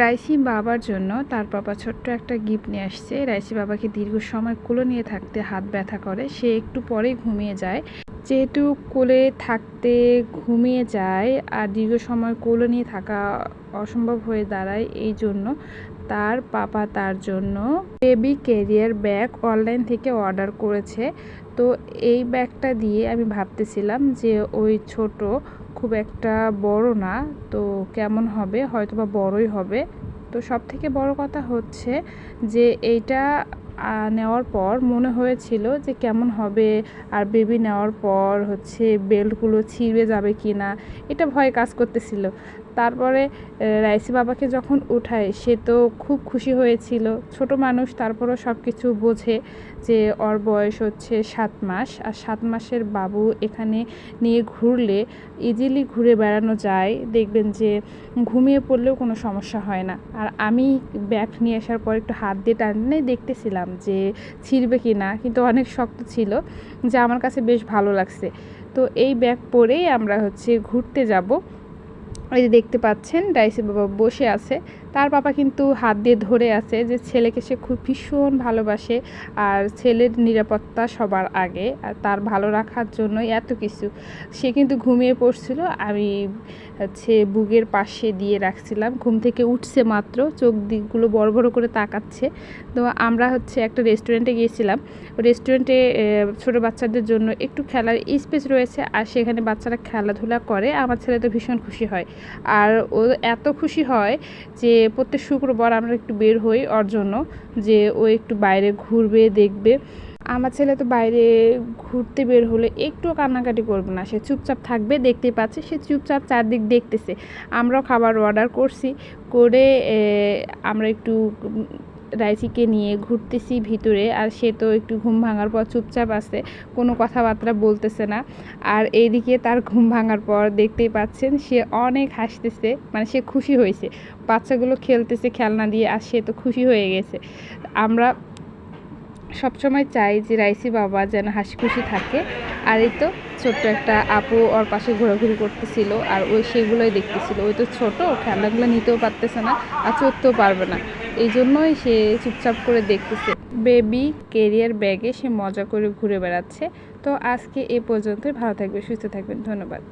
Raisi বাবার জন্য তার বাবা ছোট্ট একটা গিফট নিয়ে আসছে। রাইসি বাবাকে দীর্ঘ সময় কোলে নিয়ে থাকতে হাত ব্যথা করে। সে একটু পরেই ঘুমিয়ে যায়। যেহেতু কোলে থাকতে ঘুমিয়ে যায় আর দীর্ঘ সময় কোলে নিয়ে থাকা অসম্ভব হয়ে দাঁড়ায়, এই জন্য তার পাপা তার জন্য বেবি ক্যারিয়ার ব্যাগ অনলাইন থেকে অর্ডার করেছে। তো এই ব্যাগটা দিয়ে আমি ভাবতেছিলাম যে ওই ছোট খুব একটা বড় না, তো কেমন হবে? হয়তো বা বড়ই হবে। তো সব থেকে বড় কথা হচ্ছে যে এইটা নেওয়ার পর মনে হয়েছিল যে কেমন হবে? আর বেবি নেওয়ার পর হচ্ছে বেল্টগুলো ছিঁড়ে যাবে কি না এটা ভয় কাজ করতেছিল। তারপরে রাইসি বাবাকে যখন উঠায়, সে তো খুব খুশি হয়েছিল। ছোট মানুষ, তারপরও সব কিছু বোঝে যে ওর বয়স হচ্ছে সাত মাস। আর সাত মাসের বাবু এখানে নিয়ে ঘুরলে ইজিলি ঘুরে বেড়ানো যায়। দেখবেন যে ঘুমিয়ে পড়লেও কোনো সমস্যা হয় না। আর আমি ব্যাগ নিয়ে আসার পর একটু হাত দিয়ে টানে দেখতেছিলাম যে ছিঁড়বে কি না, কিন্তু অনেক শক্ত ছিল, যা আমার কাছে বেশ ভালো লাগছে। তো এই ব্যাগ পরেই আমরা হচ্ছে ঘুরতে যাব। এই যে দেখতে পাচ্ছেন, ডাইসি বাবা বসে আছে। তার বাবা কিন্তু হাত দিয়ে ধরে আছে যে ছেলেকে সে খুব ভীষণ ভালোবাসে আর ছেলের নিরাপত্তা সবার আগে আর তার ভালো রাখার জন্য এত কিছু। সে কিন্তু ঘুমিয়ে পড়ছিল, আমি হচ্ছে বুকের পাশে দিয়ে রাখছিলাম, ঘুম থেকে উঠছে মাত্র, চোখ দিকগুলো বড় বড় করে তাকাচ্ছে। তো আমরা হচ্ছে একটা রেস্টুরেন্টে গিয়েছিলাম, রেস্টুরেন্টে ছোটো বাচ্চাদের জন্য একটু খেলার স্পেস রয়েছে আর সেখানে বাচ্চারা খেলাধুলা করে, আমার ছেলে তো ভীষণ খুশি হয়। আর ও এত খুশি হয় যে প্রত্যেক শুক্রবার আমরা একটু বের হই ওর জন্য, যে ও একটু বাইরে ঘুরবে, দেখবে। আমার ছেলে তো বাইরে ঘুরতে বের হলে একটুও কান্নাকাটি করবে না। সে চুপচাপ থাকবে দেখতে পাচ্ছে, সে চুপচাপ চারদিক দেখতেছে। আমরাও খাবার অর্ডার করছি, করে আমরা একটু রাইসিকে নিয়ে ঘুরতেছি ভিতরে আর সে তো একটু ঘুম ভাঙার পর চুপচাপ আছে, কোনো কথাবার্তা বলতেছে না। আর এইদিকে তার ঘুম ভাঙার পর দেখতেই পাচ্ছেন সে অনেক হাসতেছে মানে সে খুশি হয়েছে। বাচ্চাগুলো খেলতেছে খেলনা দিয়ে আর সে তো খুশি হয়ে গেছে। আমরা সবসময় চাই যে রাইসি বাবা যেন হাসি খুশি থাকে। আর এই তো ছোট্ট একটা আপু ওর পাশে ঘোরাঘুরি করতেছিল আর ওই সেগুলোই দেখতেছিল। ওই তো ছোটো খেলনাগুলো নিতেও পারতেছে না আর চড়তেও পারবে না। এই জন্যই সে চুপচাপ করে দেখতেছে। বেবি কেরিয়ার ব্যাগে সে মজা করে ঘুরে বেড়াচ্ছে। তো আজকে এ পর্যন্তই। ভালো থাকবে, সুস্থ থাকবেন। ধন্যবাদ।